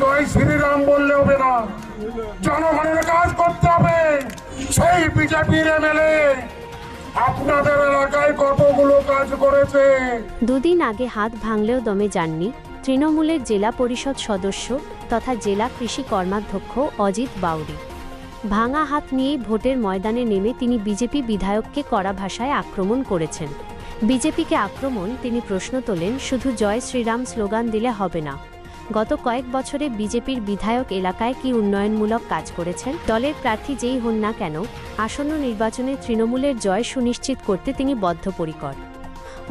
জয় শ্রীরাম বললে হবে না। জনগণের কাজ করতে হবে। সেই বিজেপির এমএলএ আপনাদের এলাকায় কতগুলো কাজ করেছে? দুদিন আগে হাত ভাঙলেও দমে যাননি তৃণমূলের জেলা পরিষদ সদস্য তথা জেলা কৃষি কর্মাধ্যক্ষ অজিত বাউরি ভাঙা হাত নিয়েই ভোটের ময়দানে নেমে তিনি বিজেপি বিধায়ককে কড়া ভাষায় আক্রমণ করেছেন। বিজেপিকে আক্রমণ তিনি প্রশ্ন তোলেন, শুধু জয় শ্রীরাম স্লোগান দিলে হবে না। গত কয়েক বছরে বিজেপির বিধায়ক এলাকায় কি উন্নয়নমূলক কাজ করেছেন? দলের প্রার্থী যেই হন না কেন, আসন্ন নির্বাচনে তৃণমূলের জয় সুনিশ্চিত করতে তিনি বদ্ধপরিকর।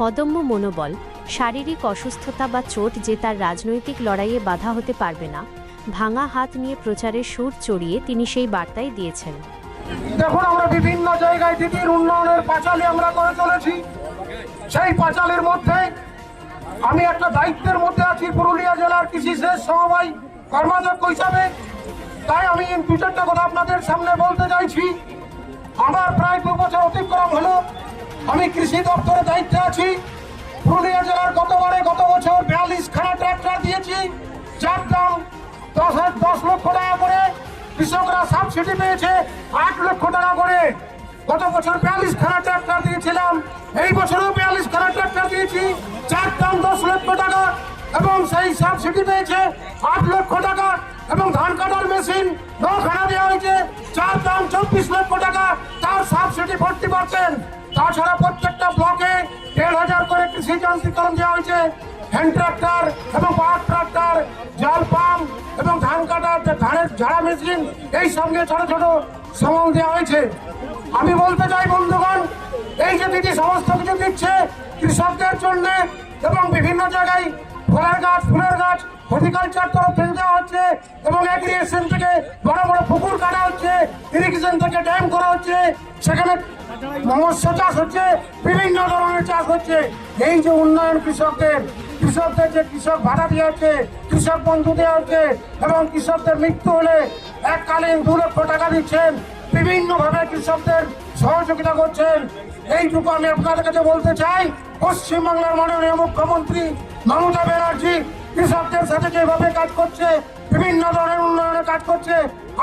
অদম্য মনোবল, শারীরিক অসুস্থতা বা চোট যে তার রাজনৈতিক লড়াইয়ে বাধা হতে পারবে না, ভাঙা হাত নিয়ে প্রচারের সুর চড়িয়ে তিনি সেই বার্তাই দিয়েছেন। দেখুন, আমরা বিভিন্ন জায়গায় দিদির উন্নয়নের পাঁচালি আমরা করে চলেছি। সেই পাঁচালির মধ্যে আমি একটা দায়িত্বের মধ্যে আছি পুরুলিয়া জেলার কৃষি শেষ সমবায় কর্মাধ্যক্ষ হিসাবে। তাই আমি দু চারটা কথা আপনাদের সামনে বলতে চাইছি। আমার প্রায় দু বছর অতিক্রম হলো। আমি কৃষি দপ্তরে দায়িত্বে আছি। পুরুলিয়া জেলার গতবারে গত বছর বিয়াল্লিশ খানা ট্রাক্টর দিয়েছি। যার দাম দশ দশ লক্ষ টাকা করে। কৃষকরা সাবসিডি পেয়েছে আট লক্ষ টাকা করে। গত বছর বিয়াল্লিশ খানা ট্রাক্টর দিয়েছিলাম। এই বছরও বিয়াল্লিশ খানা ট্রাক্টর দিয়েছি যার দাম দশ লক্ষ টাকা এবং সেই সাবসিডি পেয়েছে আট লক্ষ টাকা এবং ধান কাটার মেশিন নখানা দেওয়া হয়েছে। যার দাম চব্বিশ লক্ষ টাকা, তার সাবসিডি ফোর্টি পার্সেন্ট তাছাড়া প্রত্যেকটা ব্লকে দেড় হাজার করে কৃষি যান্ত্রিকরণ দেওয়া হয়েছে। হ্যান্ড ট্রাক্টর এবং পাওয়ার ট্রাক্টর, জল পাম্প এবং ধান কাটার ধানের ঝাড়া মেশিন, এই নিয়ে ছোট ছোট সামান দেওয়া হয়েছে। আমি বলতে চাই, বন্ধুগণ, এই যে দিদি সমস্ত কিছু দিচ্ছে কৃষকদের জন্য এবং বিভিন্ন জায়গায় ফলের গাছ ফুলের গাছ হর্টিকালচার তরফ থেকে দেওয়া হচ্ছে এবং এগ্রিগেশন থেকে বড় বড় পুকুর কাটা হচ্ছে, ইরিগেশন থেকে ড্যাম করা হচ্ছে, সেখানে মৎস্য চাষ হচ্ছে, বিভিন্ন ধরনের চাষ হচ্ছে। এই যে উন্নয়ন কৃষকদের কৃষকদের যে কৃষক ভাড়া দেওয়া হচ্ছে, কৃষক বন্ধু দেওয়া হচ্ছে এবং কৃষকদের মৃত্যু হলে এককালীন দু লক্ষ টাকা দিচ্ছেন, বিভিন্নভাবে কৃষকদের সহযোগিতা করছেন। এইটুকু আমি আপনাদের কাছে বলতে চাই পশ্চিমবাংলার মাননীয় মুখ্যমন্ত্রী মমতা ব্যানার্জি কৃষকদের সাথে যেভাবে কাজ করছে, বিভিন্ন ধরনের উন্নয়নের কাজ করছে,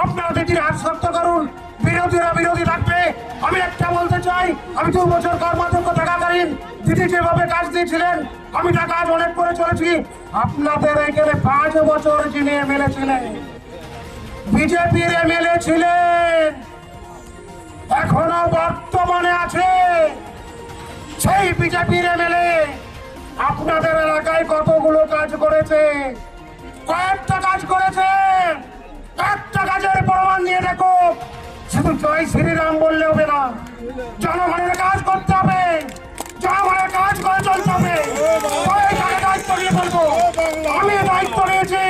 আপনারা দিদির হাত শক্ত করুন। বিরোধীরা বিরোধী থাকবে। আমি একটা বলতে চাই, আমি দু বছর কর্মাধ্যক্ষ থাকাকালীন দিদি যেভাবে কাজ দিয়েছিলেন, আমি তা কাজ অনেক করে চলেছি। আপনাদের এখানে পাঁচ বছর যিনি এমএলএ ছিলেন, বিজেপির এমএলএ ছিলেন, এখনও বর্তমানে আছে। সেই বিজেপির এমএলএ আপনাদের এলাকায় কতগুলো কাজ করেছে? কয়েকটা কাজ করেছে। একটা কাজের প্রমাণ নিয়ে দেখো। শুধু জয় শ্রীরাম বললে হবে না, জনগণের কাজ করতে হবে। জনগণের কাজ করে চলতে হবে। বলব, আমি দায়িত্ব নিয়েছি,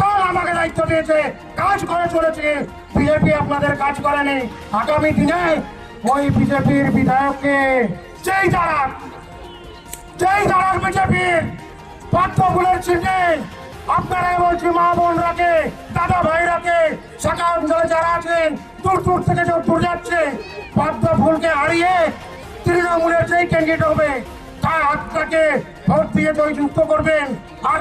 দল আমাকে দায়িত্ব দিয়েছে, কাজ করে চলেছে। বিজেপি আপনাদের কাজ করেনি। আগামী দিনে ওই বিজেপির বিধায়ককে যেই দাঁড়াক যেই দাঁড়াক বিজেপির পদ্মফুলের চিহ্নে আপনারাই বলছি মা বোনরাকে, দাদা ভাইরাকে, শাখা অঞ্চলে যারা আছেন, দূর দূর থেকে যে দূর যাচ্ছে পদ্ম ফুলকে হারিয়ে তৃণমূলের যেই ক্যান্ডিডেট হবে, তার হাতটাকে ভোট দিয়ে জয়যুক্ত করবেন। আর